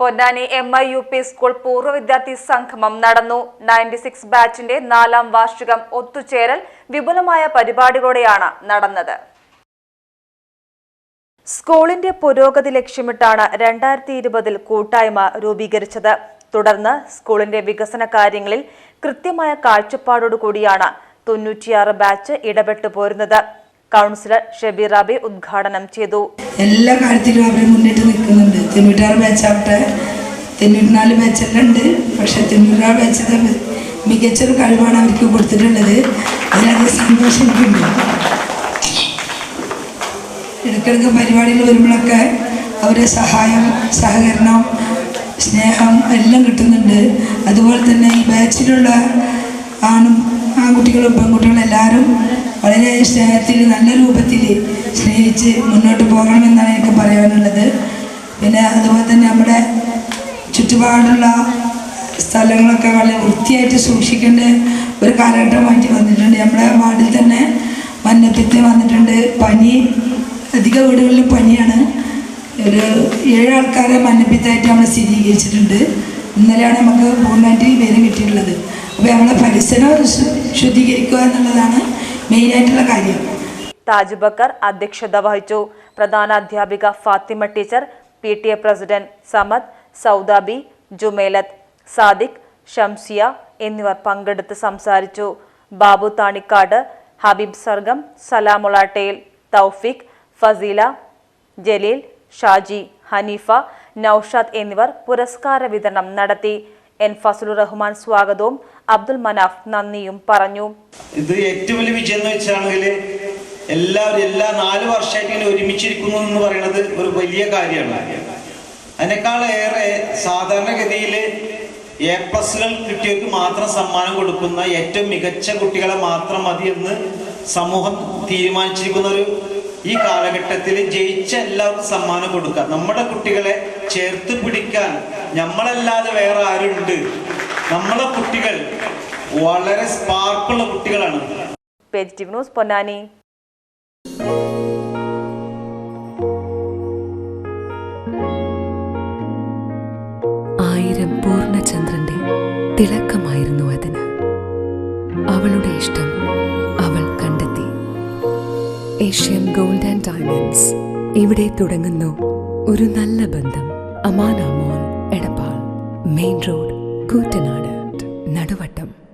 Ponnani M I U P school പൂർവ വിദ്യാർത്ഥി സംഗമം നടന്നു. നയന്റി സിക്സ് ബാച്ചിന്റെ നാലാം വാർഷികം ഒത്തുചേരൽ വിപുലമായ പരിപാടികളോടെയാണ് നടന്നത്. സ്കൂളിന്റെ പുരോഗതി ലക്ഷ്യമിട്ടാണ് രണ്ടായിരത്തി ഇരുപതിൽ കൂട്ടായ്മ രൂപീകരിച്ചത്. തുടർന്ന് സ്കൂളിന്റെ വികസന കാര്യങ്ങളിൽ കൃത്യമായ കാഴ്ചപ്പാടോടുകൂടിയാണ് തൊണ്ണൂറ്റിയാറ് ബാച്ച് ഇടപെട്ടു പോരുന്നത് കൗൺസിലർ ഷബീർ റാബി ഉദ്ഘാടനം ചെയ്തു. എല്ലാ കാര്യത്തിലും അവർ മുന്നിട്ട് നിൽക്കുന്നുണ്ട്. തൊണ്ണൂറ്റാറ് ബാച്ചാവട്ടെ തൊണ്ണൂറ്റിനാല് ബാച്ചെല്ലാം ഉണ്ട്. പക്ഷെ തൊണ്ണൂറ്റാറ് ബാച്ചത്തെ മികച്ചൊരു കഴിവാണ് അവർക്ക് കൊടുത്തിട്ടുള്ളത്. അതിനകത്ത് സന്തോഷം എനിക്കുണ്ട് ഇടയ്ക്കിടയ്ക്ക് പരിപാടികൾ വരുമ്പോഴൊക്കെ അവരെ സഹായം സഹകരണം സ്നേഹം എല്ലാം കിട്ടുന്നുണ്ട്. അതുപോലെ തന്നെ ഈ ബാച്ചിലുള്ള ആണും ആൺകുട്ടികളും പെൺകുട്ടികളും എല്ലാവരും വളരെ സ്നേഹത്തിൽ നല്ല രൂപത്തിൽ സ്നേഹിച്ച് മുന്നോട്ട് പോകണമെന്നാണ് എനിക്ക് പറയാനുള്ളത്. പിന്നെ അതുപോലെ തന്നെ നമ്മുടെ ചുറ്റുപാടുള്ള സ്ഥലങ്ങളൊക്കെ വളരെ വൃത്തിയായിട്ട് സൂക്ഷിക്കേണ്ട ഒരു കാലഘട്ടമായിട്ട് വന്നിട്ടുണ്ട്. നമ്മുടെ വാർഡിൽ തന്നെ മഞ്ഞപ്പിത്തം വന്നിട്ടുണ്ട്. പനി അധിക വീടുകളിൽ പനിയാണ്. ഒരു ഏഴ് ആൾക്കാരെ നമ്മൾ സ്ഥിരീകരിച്ചിട്ടുണ്ട്. ഇന്നലെയാണ് നമുക്ക് പൂർണമായിട്ട് വിവരം കിട്ടിയിട്ടുള്ളത്. അപ്പോൾ നമ്മളെ പരിസരം ശുദ്ധീകരിക്കുക എന്നുള്ളതാണ് മെയിനായിട്ടുള്ള കാര്യം. താജ് ബക്കർ അധ്യക്ഷത വഹിച്ചു. പ്രധാന അധ്യാപിക Fathima teacher P T A president Samad Saudabi Jumailath Sadiq Shamsiya എന്നിവർ പങ്കെടുത്ത് സംസാരിച്ചു. ബാബു താണിക്കാട് ഹബീബ് സർഗം സലാമുളാട്ടയിൽ തൗഫിക് ഫസീല ജലീൽ ഷാജി ഹനീഫ നൌഷാദ് എന്നിവർ പുരസ്കാര വിതരണം നടത്തി. എൻ ഫസലുർ റഹ്മാൻ സ്വാഗതവും അബ്ദുൽ മനാഫ് നന്ദിയും പറഞ്ഞു. ഇത് ഏറ്റവും വലിയ വിജയം എന്ന് വെച്ചാണെങ്കിൽ എല്ലാവരും എല്ലാ നാല് വർഷമായിട്ട് ഇങ്ങനെ ഒരുമിച്ചിരിക്കുന്നു എന്ന് പറയുന്നത് ഒരു വലിയ കാര്യമാണ്. അതിനേക്കാളേറെ സാധാരണഗതിയിൽ എ പ്ലസുകൾ കുട്ടികൾക്ക് മാത്രം സമ്മാനം കൊടുക്കുന്ന ഏറ്റവും മികച്ച കുട്ടികളെ മാത്രം മതി എന്ന് സമൂഹം തീരുമാനിച്ചിരിക്കുന്ന ഒരു ഈ കാലഘട്ടത്തിൽ ജയിച്ച എല്ലാവർക്കും സമ്മാനം കൊടുക്കുക. നമ്മുടെ കുട്ടികളെ ചേർത്ത് പിടിക്കാൻ നമ്മളല്ലാതെ വേറെ ആരുണ്ട്? നമ്മളെ കുട്ടികൾ വളരെ സ്പാർക്കുള്ള കുട്ടികളാണ്. Page news Ponnani. ആയിരം പൂർണചന്ദ്രന്റെ തിളക്കമായിരുന്നു അതിന്. അവളുടെ ഇഷ്ടം അവൾ കണ്ടെത്തി. Asian gold and diamonds. ഇവിടെ തുടങ്ങുന്നു ഒരു നല്ല ബന്ധം. അമാന മോൾ എടപ്പാൾ മെയിൻ റോഡ് കൂറ്റനാട് നടുവട്ടം.